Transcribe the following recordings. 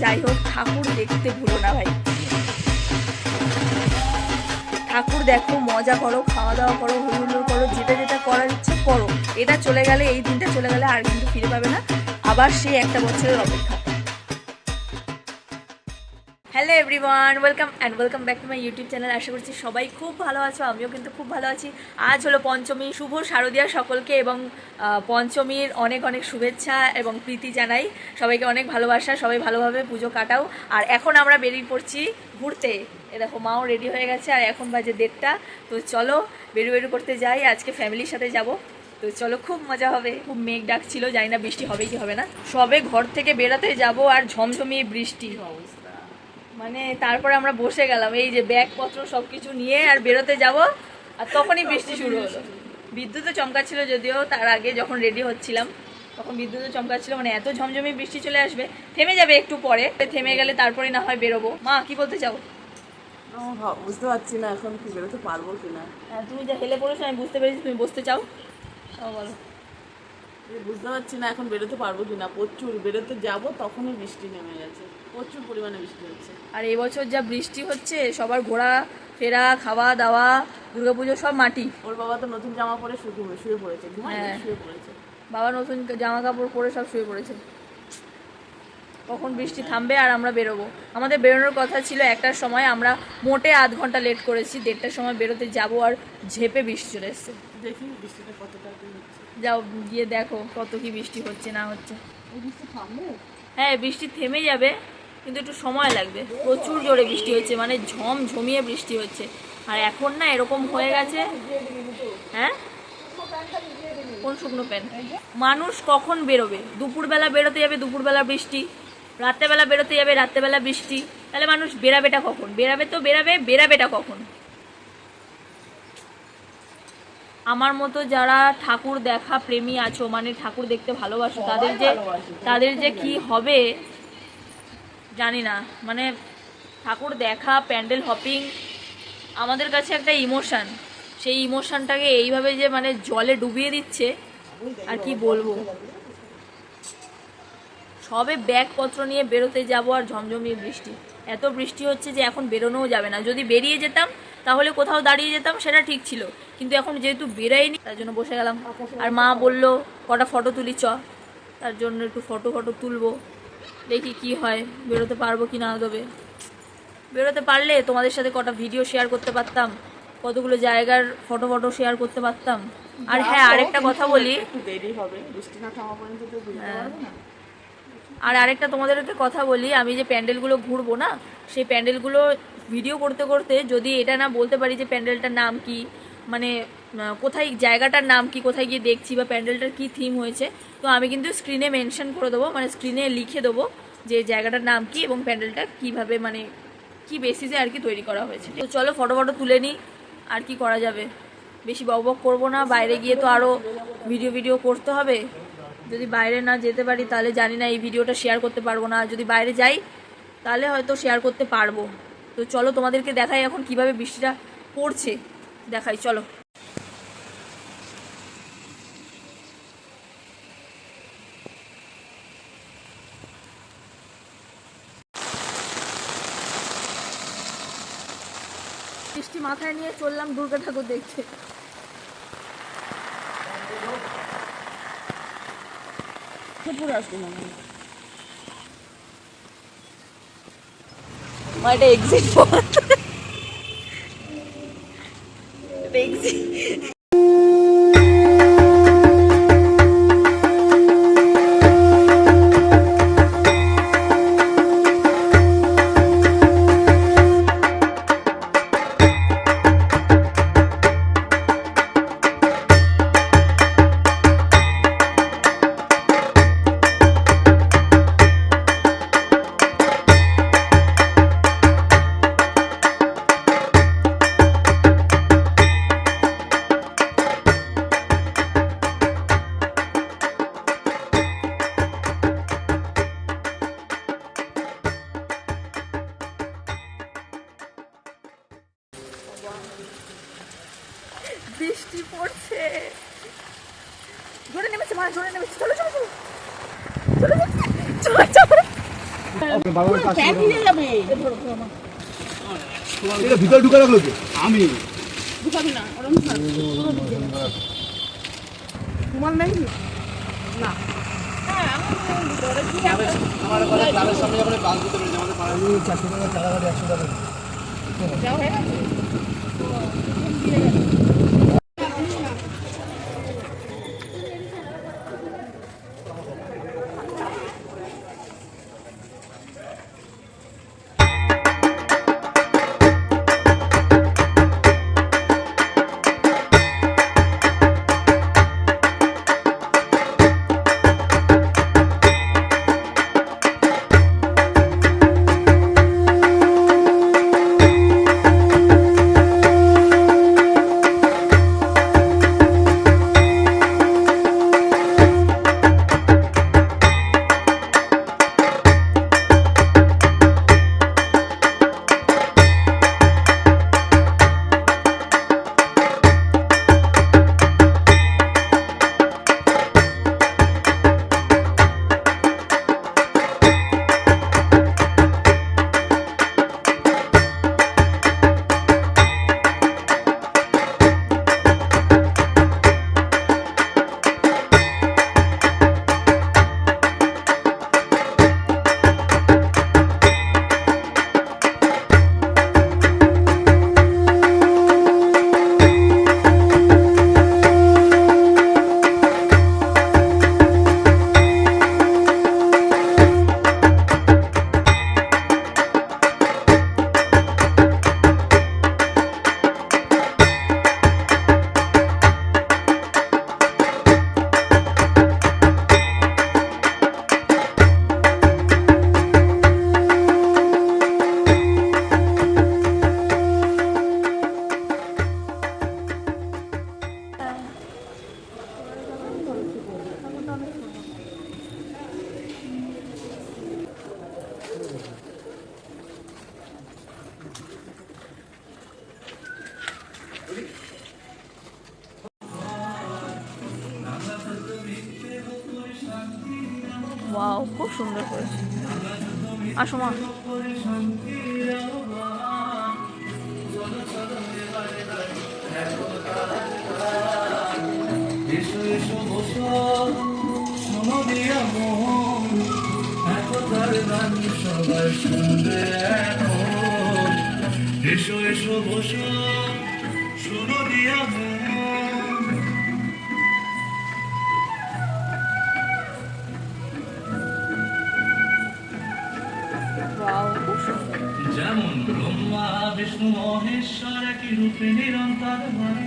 যাই হোক, ঠাকুর দেখতে ভুলো না ভাই। ঠাকুর দেখো, মজা করো খাওয়া দাওয়া করো হুলুল করো, যেটা যেটা করার ইচ্ছে করো। এটা চলে গেলে, এই দিনটা চলে গেলে আর কিন্তু ফিরে পাবে না। আবার সেই একটা বছরের অপেক্ষা। Hello everyone, welcome and welcome back to my YouTube channel. আশা করছি সবাই খুব ভালো আছো, আমিও কিন্তু খুব ভালো আছি। আজ হলো পঞ্চমী শুভ শারদীয়া সকলকে এবং পঞ্চমীর অনেক অনেক শুভেচ্ছা এবং প্রীতি জানাই। সবাইকে অনেক ভালোবাসা, সবাই ভালোভাবে পুজো কাটাও। আর এখন আমরা বেরিয়ে পড়ছি ঘুরতে। এ দেখো, মাও রেডি হয়ে গেছে, আর এখন বাজে দেড়টা। তো চলো বেরু বেরু করতে যাই, আজকে ফ্যামিলির সাথে যাব। তো চলো খুব মজা হবে। খুব মেঘ ডাকছিল, জানি না বৃষ্টি হবে কি হবে না। সবে ঘর থেকে বেরাতে যাব আর ঝমঝমিয়ে বৃষ্টি। মানে তারপরে আমরা বসে গেলাম এই যে ব্যাগপত্র সব কিছু নিয়ে আর বেরোতে যাব আর তখনই বৃষ্টি শুরু হলো। বিদ্যুৎও চমকাচ্ছিল যদিও তার আগে যখন রেডি হচ্ছিলাম তখন বিদ্যুৎও চমকাচ্ছিল মানে এত ঝমঝমি বৃষ্টি চলে আসবে থেমে যাবে একটু পরে থেমে গেলে তারপরে না হয় বেরোবো। মা কি বলতে চাও? বুঝতে পারছি না এখন কি বেরোতে পারব কি না হ্যাঁ, তুমি যা হেলে পড়েছো আমি বুঝতে পেরেছি তুমি বসতে চাও? বলো। বুঝতে পারছি না এখন বেরোতে পারব কি না প্রচুর বেরোতে যাব তখনই বৃষ্টি নেমে গেছে। প্রচুর পরিমাণে বৃষ্টি হচ্ছে। আর এবছর যা বৃষ্টি হচ্ছে সবার ঘোরা ফেরা খাওয়া দাওয়া দুর্গাপুজো সব মাটি। ওর বাবা তো নতুন জামা পরে শুয়ে শুয়ে পড়েছে হ্যাঁ। শুয়ে পড়েছে। বাবা নতুন জামা কাপড় পরে সব শুয়ে পড়েছে। কখন বৃষ্টি থামবে আর আমরা বেরোবো। আমাদের বেরোনোর কথা ছিল একটার সময় আমরা মোটে আধ ঘণ্টা লেট করেছি দেড়টার সময় বেরোতে যাব আর ঝেপে বৃষ্টি চলে এসছে। দেখি বৃষ্টিটা কতটা যাও গিয়ে দেখো কত কি বৃষ্টি হচ্ছে না হচ্ছে। বৃষ্টি থামবে? হ্যাঁ বৃষ্টি থেমে যাবে। কিন্তু একটু সময় লাগবে। প্রচুর জোরে বৃষ্টি হচ্ছে মানে ঝম ঝমিয়ে বৃষ্টি হচ্ছে। আর এখন না এরকম হয়ে গেছে হ্যাঁ? কোন শুকনো প্যান্ট মানুষ কখন বেরোবে? দুপুরবেলা বেরোতে যাবে দুপুরবেলা বৃষ্টি, রাত্রেবেলা বেরোতে যাবে রাত্রেবেলা বৃষ্টি। তাহলে মানুষ বেরাবেটা কখন? বেরাবে তো বেরাবে, বেরাবেটা কখন? আমার মতো যারা ঠাকুর দেখা প্রেমী আছো মানে ঠাকুর দেখতে ভালোবাসো, তাদের যে তাদের যে কি হবে জানি না মানে ঠাকুর দেখা, প্যান্ডেল হপিং আমাদের কাছে একটা ইমোশান সেই ইমোশানটাকে এইভাবে যে মানে জলে ডুবিয়ে দিচ্ছে, আর কি বলব? সবে ব্যাগপত্র নিয়ে বেরোতে যাব আর ঝমঝমিয়ে বৃষ্টি। এত বৃষ্টি হচ্ছে যে এখন বেরোনোও যাবে না। যদি বেরিয়ে যেতাম, তাহলে কোথাও দাঁড়িয়ে যেতাম, সেটা ঠিক ছিল। কিন্তু এখন যেহেতু বেরাইনি তার জন্য বসে গেলাম। আর মা বলল, কটা ফটো তুলি, চ। তার জন্য একটু ফটো ফটো তুলবো। দেখি কি হয় বেরোতে পারব কি না তবে বেরোতে পারলে তোমাদের সাথে কটা ভিডিও শেয়ার করতে পারতাম কতগুলো জায়গার ফটো ফটো শেয়ার করতে পারতাম। আর হ্যাঁ আরেকটা কথা বলি। দেরি হবে হ্যাঁ। আর আরেকটা তোমাদের একটা কথা বলি আমি যে প্যান্ডেলগুলো ঘুরবো না সেই প্যান্ডেলগুলো ভিডিও করতে করতে যদি এটা না বলতে পারি যে প্যান্ডেলটার নাম কি মানে কোথায় জায়গাটার নাম কি, কোথায় গিয়ে দেখছি বা প্যান্ডেলটার কি থিম হয়েছে, তো আমি কিন্তু স্ক্রিনে মেনশন করে দেবো মানে স্ক্রিনে লিখে দেবো যে জায়গাটার নাম কি এবং প্যান্ডেলটা কীভাবে মানে কি বেসিসে আর কি তৈরি করা হয়েছে। তো চলো ফটো ফটো তুলে নিই, আর কি করা যাবে। বেশি বক বক করব না, বাইরে গিয়ে তো আরও ভিডিও ভিডিও করতে হবে। যদি বাইরে না যেতে পারি, তাহলে জানি না এই ভিডিওটা শেয়ার করতে পারব না। আর যদি বাইরে যাই, তাহলে হয়তো শেয়ার করতে পারব। তো চলো তোমাদেরকে দেখাই এখন কীভাবে বৃষ্টিটা পড়ছে। দেখাই চলো। বৃষ্টি মাথায় নিয়ে চললাম দুর্গা ঠাকুর দেখতে। মনে এটা এক্সিট পথ এটা বৃষ্টি পড়ছে। জোরে নেমেছে মা জোরে নেমেছে। চলো চলো চলো। চলো চলো চলো চলো বাবার কাছে প্যাক নিয়ে যাবে। এটা ভিতরে ঢুকে রাখল আমি। ঢুকাবি না। তোমার নেই না। হ্যাঁ, সামনে যখন দিতে পেরেছি আমাদের পাড়ায় চারশো টাকা চারা গাড়ি একশো টাকা। আসো মা। এসো এসো বসো। শোনো দিয়া যেমন ব্রহ্মা বিষ্ণু মহেশ্বর একই রূপে নিরন্তর মানে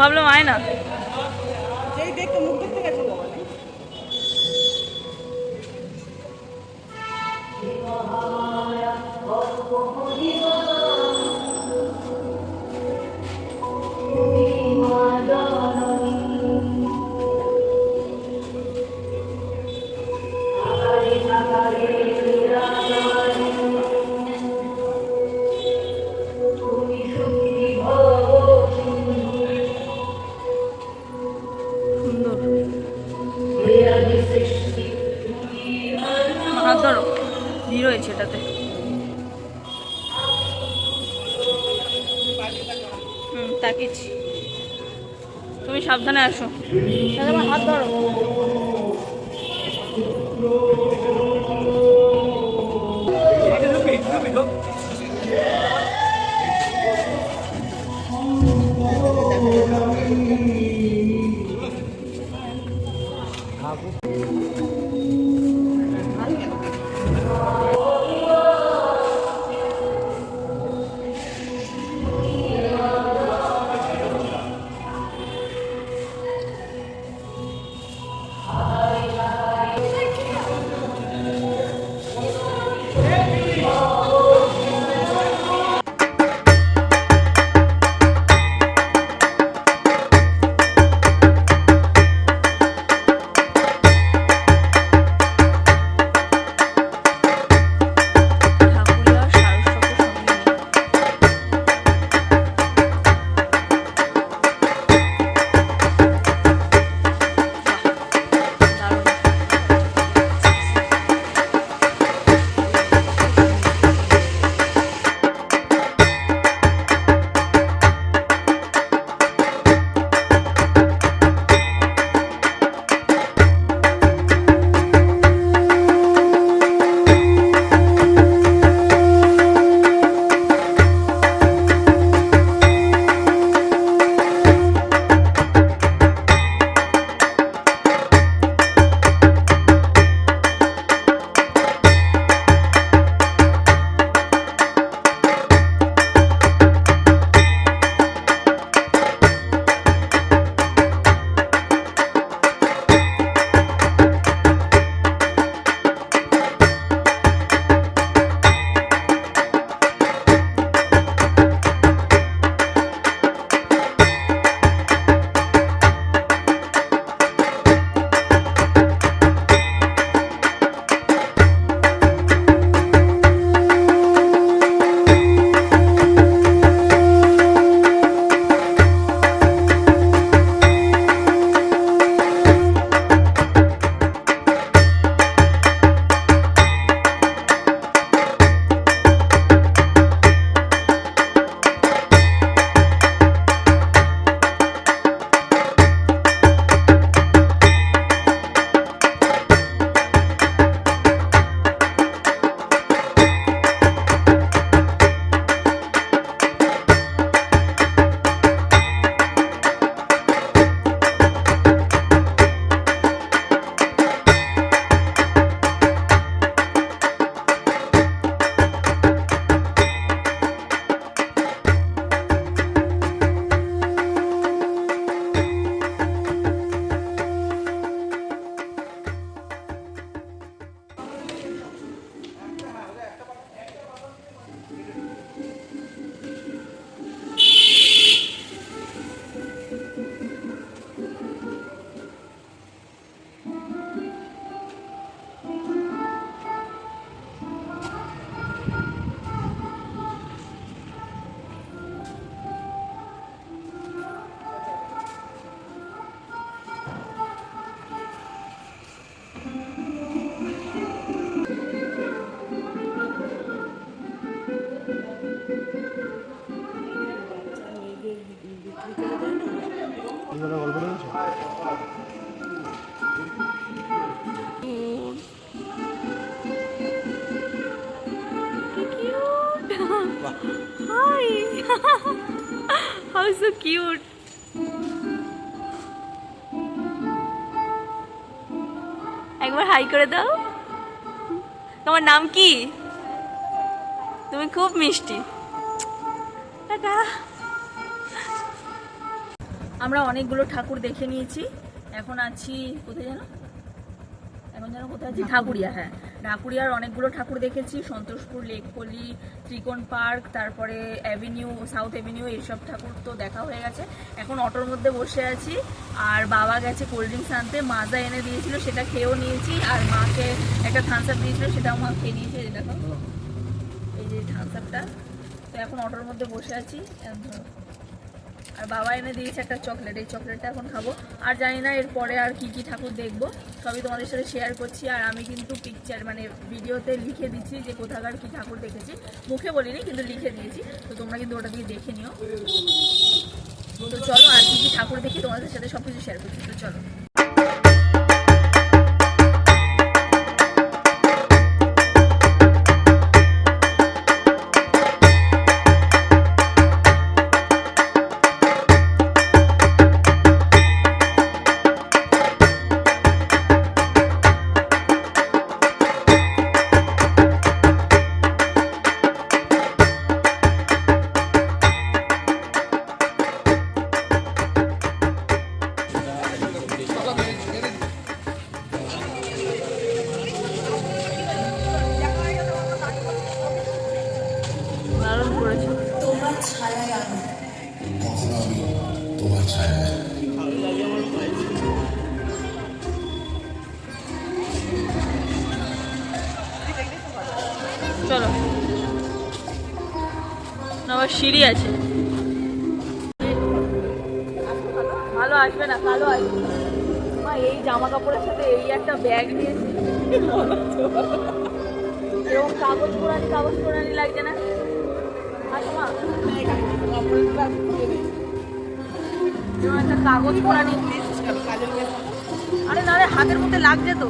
ভাবলাম আয়না যেই Yeah! কিউট একবার হাই করে দাও। তোমার নাম কি? তুমি খুব মিষ্টি। আমরা অনেকগুলো ঠাকুর দেখে নিয়েছি। এখন আছি কোথায় জানো এখন যেন কোথায় আছি? ঠাকুরিয়া হ্যাঁ। ঠাকুরিয়ার অনেকগুলো ঠাকুর দেখেছি। সন্তোষপুর লেকপল্লি ত্রিকোণ পার্ক, তারপরে অ্যাভিনিউ সাউথ অ্যাভিনিউ এইসব ঠাকুর তো দেখা হয়ে গেছে। এখন অটোর মধ্যে বসে আছি। আর বাবা গেছে কোল্ড ড্রিঙ্কস আনতে। মাজা এনে দিয়েছিল, সেটা খেয়েও নিয়েছি। আর মাকে একটা থামস দিয়েছিল, সেটাও মা খেয়ে নিয়েছে, এই দেখো। এই যে থামস তো এখন অটোর মধ্যে বসে আছি। আর বাবা এনে দিয়েছে একটা চকলেট, এই চকলেটটা এখন খাব। আর জানি না এরপরে আর কি কি ঠাকুর দেখব। সবই তোমাদের সাথে শেয়ার করছি, আর আমি কিন্তু পিকচার মানে ভিডিওতে লিখে দিচ্ছি যে কোথাকার কি ঠাকুর দেখেছি। মুখে বলিনি, কিন্তু লিখে দিয়েছি। তো তোমরা কিন্তু ওটা দিয়ে দেখে নিও। তো চলো আর কি কি ঠাকুর দেখি, তোমাদের সাথে সব কিছু শেয়ার করছি। তো চলো। চলো। না, আবার সিঁড়ি আছে। ভালো আসবে না কালো আসবে মা এই জামা কাপড়ের সাথে এই একটা ব্যাগ নিয়েছি। এরকম কাগজ পোড়ানি কাগজ পোড়ানি লাগছে না? আসো মা। এরকম একটা কাগজ নিয়ে আরে না হাতের মধ্যে লাগছে তো।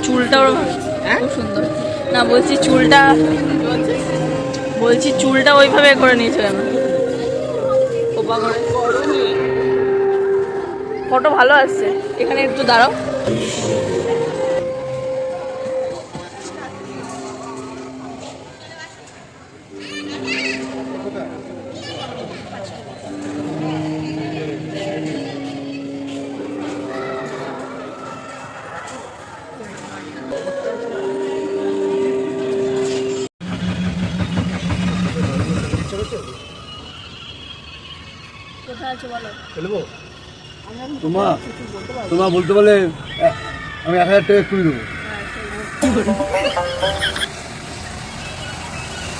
বাবা চুলটা ওর খুব সুন্দর। না বলছি চুলটা বলছি চুলটা ওইভাবে করে নিয়েছো কেন? ফটো ভালো আসছে। এখানে একটু দাঁড়াও। আছে বলো। তোমা তোমা বলতে বলে আমি এক হাজার টাকা করে দেবো।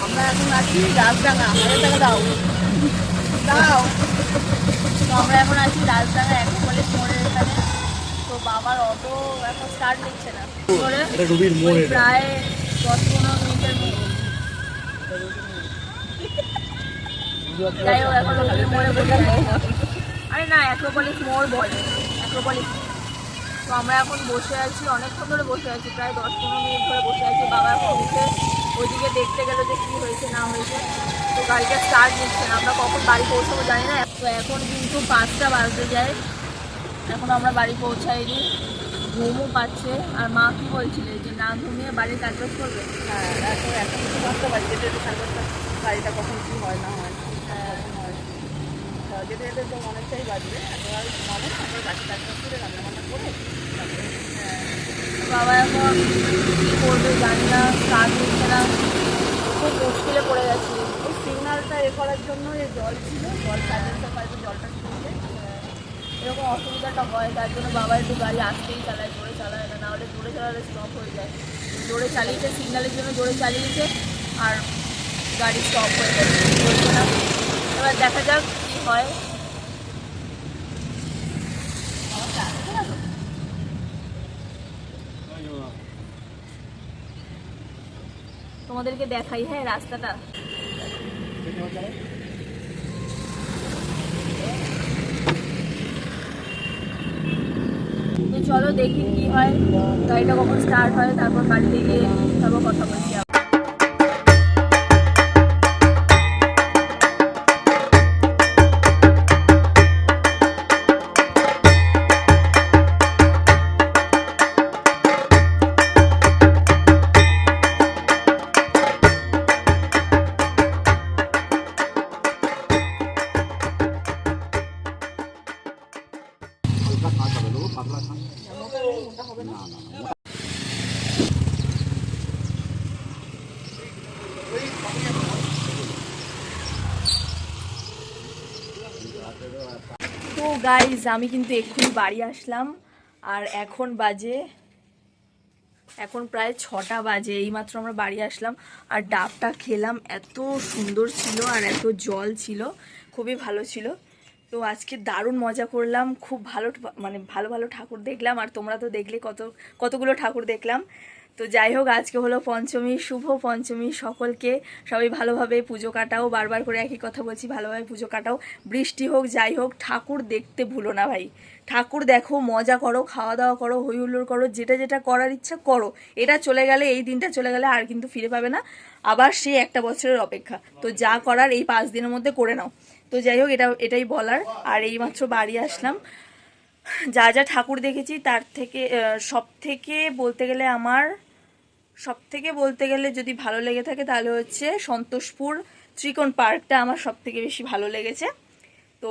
আমরা এখন আছি রাজডাঙ্গা হাজার টাকা দাও। দাও। তো আমরা এখন আছি রাজডাঙ্গা এক কলেজ মোড়ের এখানে। তো বাবার অটো এখন স্টার্ট নিচ্ছে না। প্রায় দশ পনেরো মিনিটের মতো। যাই হোক, এখন রবির মোড়ে বসে আরে না অ্যাক্রোপলিস মোড় বলে। অ্যাক্রোপলিস তো আমরা এখন বসে আছি, অনেকক্ষণ ধরে বসে আছি, প্রায় দশ পনেরো মিনিট ধরে বসে আছি। বাবা এখন উঠে দেখতে গেলো যে কী হয়েছে, না হয়েছে। তো গাড়িটা স্টার্ট নিচ্ছে না, আমরা কখন বাড়ি পৌঁছাবো জানি না। তো এখন কিন্তু পাঁচটা বাজতে যায়। এখন আমরা বাড়ি পৌঁছাইনি ঘুমও পাচ্ছে। আর মা কি বলছিলে যে না ঘুমিয়ে বাড়ির কাজ করবে? হ্যাঁ এখন এখন যেতে সাড়ে দশটা গাড়িটা কখন কি হয় না হ্যাঁ। যেতে যেতে তো অনেকটাই বাজবে। আর ঘুমাবো আমরা গাড়ি কাজ করে রান্না বান্না করে তারপরে বাবা এখন কী করবে জানি না, কাজ হচ্ছে না। খুব মুশকিলে পড়ে গেছি। ওই সিগনালটা এ করার জন্য এই জল ছিল। জল সাইলেন্সার পাইপে জলটা ছিল এরকম অসুবিধাটা হয়। তার জন্য বাবা একটু গাড়ি আসতেই চালায় জোরে চালায় না নাহলে জোরে চালালে স্টপ হয়ে যায়। জোরে চালিয়েছে, সিগন্যালের জন্য জোরে চালিয়েছে, আর গাড়ি স্টপ হয়ে গেছে। এবার দেখা যাক তোমাদেরকে দেখাই হ্যাঁ রাস্তাটা। তো চলো দেখি কি হয়। গাড়িটা কখন স্টার্ট হয়, তারপর বাড়িতে গিয়ে তারপর কথা বলছি আমি কিন্তু এক্ষুনি বাড়ি আসলাম, আর এখন বাজে, এখন প্রায় ছটা বাজে, এইমাত্র আমরা বাড়ি আসলাম, আর ডাবটা খেলাম, এত সুন্দর ছিল আর এত জল ছিল, খুবই ভালো ছিল। তো আজকে দারুণ মজা করলাম, খুব ভালো মানে ভালো ভালো ঠাকুর দেখলাম, আর তোমরা তো দেখলে কত, কতগুলো ঠাকুর দেখলাম। তো যাই হোক, আজকে হলো পঞ্চমী, শুভ পঞ্চমী সকলকে। সবাই ভালোভাবে পুজো কাটাও, বারবার করে একই কথা বলছি, ভালোভাবে পুজো কাটাও। বৃষ্টি হোক, যাই হোক, ঠাকুর দেখতে ভুলো না ভাই। ঠাকুর দেখো, মজা করো, খাওয়া দাওয়া করো হই হুল্লোড় করো, যেটা যেটা করার ইচ্ছা করো। এটা চলে গেলে, এই দিনটা চলে গেলে আর কিন্তু ফিরে পাবে না। আবার সেই একটা বছরের অপেক্ষা। তো যা করার এই পাঁচ দিনের মধ্যে করে নাও। তো যাই হোক, এটা, এটাই বলার। আর এইমাত্র বাড়ি আসলাম। যা যা ঠাকুর দেখেছি, তার থেকে সব থেকে বলতে গেলে আমার সব থেকে বলতে গেলে যদি ভালো লেগে থাকে তাহলে হচ্ছে সন্তোষপুর ত্রিকোণ পার্কটা আমার সব থেকে বেশি ভালো লেগেছে। তো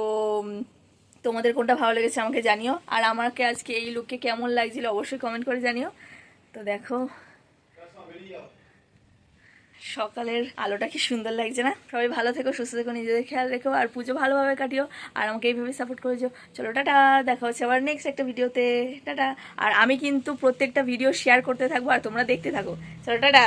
তোমাদের কোনটা ভালো লেগেছে আমাকে জানিও। আর আমাকে আজকে এই লুকে কেমন লাগছিল অবশ্যই কমেন্ট করে জানিও। তো দেখো। সকালের আলোটা কি সুন্দর লাগছে না? সবাই ভালো থেকো, সুস্থ থেকো, নিজেদের খেয়াল রেখো, আর পুজো ভালোভাবে কাটিও। আর আমাকে এইভাবে সাপোর্ট করেছ চলো, টাটা। দেখা হচ্ছে আবার নেক্সট একটা ভিডিওতে টাটা। আর আমি কিন্তু প্রত্যেকটা ভিডিও শেয়ার করতে থাকব, আর তোমরা দেখতে থাকো। চলো, টাটা।